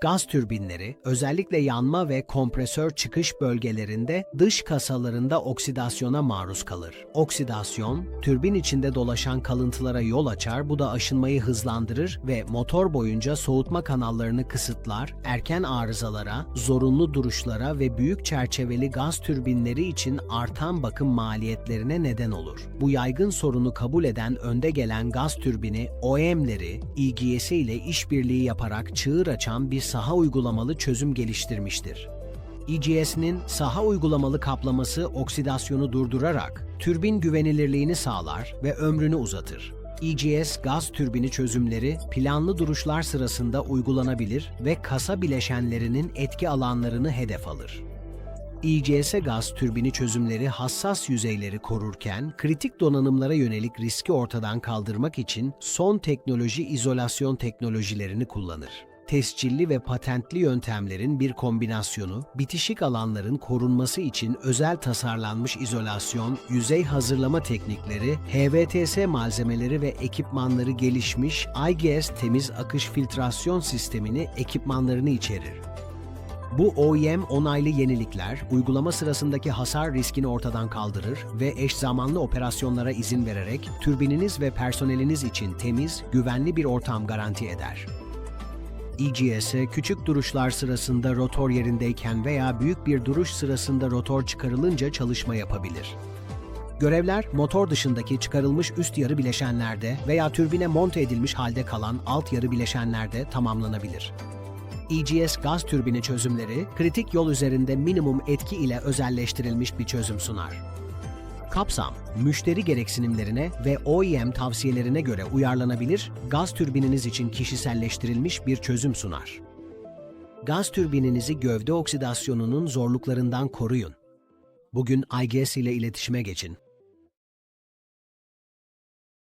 Gaz türbinleri özellikle yanma ve kompresör çıkış bölgelerinde dış kasalarında oksidasyona maruz kalır. Oksidasyon, türbin içinde dolaşan kalıntılara yol açar, bu da aşınmayı hızlandırır ve motor boyunca soğutma kanallarını kısıtlar, erken arızalara, zorunlu duruşlara ve büyük çerçeveli gaz türbinleri için artan bakım maliyetlerine neden olur. Bu yaygın sorunu kabul eden önde gelen gaz türbini OEM'leri, İGS ile işbirliği yaparak çığır açan bir saha uygulamalı çözüm geliştirmiştir. EGS'nin saha uygulamalı kaplaması oksidasyonu durdurarak türbin güvenilirliğini sağlar ve ömrünü uzatır. EGS gaz türbini çözümleri planlı duruşlar sırasında uygulanabilir ve kasa bileşenlerinin etki alanlarını hedef alır. EGS gaz türbini çözümleri hassas yüzeyleri korurken kritik donanımlara yönelik riski ortadan kaldırmak için son teknoloji izolasyon teknolojilerini kullanır. Tescilli ve patentli yöntemlerin bir kombinasyonu, bitişik alanların korunması için özel tasarlanmış izolasyon, yüzey hazırlama teknikleri, HVTS malzemeleri ve ekipmanları gelişmiş IGS temiz akış filtrasyon sistemini ekipmanlarını içerir. Bu OEM onaylı yenilikler, uygulama sırasındaki hasar riskini ortadan kaldırır ve eş zamanlı operasyonlara izin vererek türbininiz ve personeliniz için temiz, güvenli bir ortam garanti eder. EGS'e küçük duruşlar sırasında rotor yerindeyken veya büyük bir duruş sırasında rotor çıkarılınca çalışma yapabilir. Görevler motor dışındaki çıkarılmış üst yarı bileşenlerde veya türbine monte edilmiş halde kalan alt yarı bileşenlerde tamamlanabilir. EGS gaz türbini çözümleri, kritik yol üzerinde minimum etki ile özelleştirilmiş bir çözüm sunar. Kapsam, müşteri gereksinimlerine ve OEM tavsiyelerine göre uyarlanabilir, gaz türbininiz için kişiselleştirilmiş bir çözüm sunar. Gaz türbininizi gövde oksidasyonunun zorluklarından koruyun. Bugün IGS ile iletişime geçin.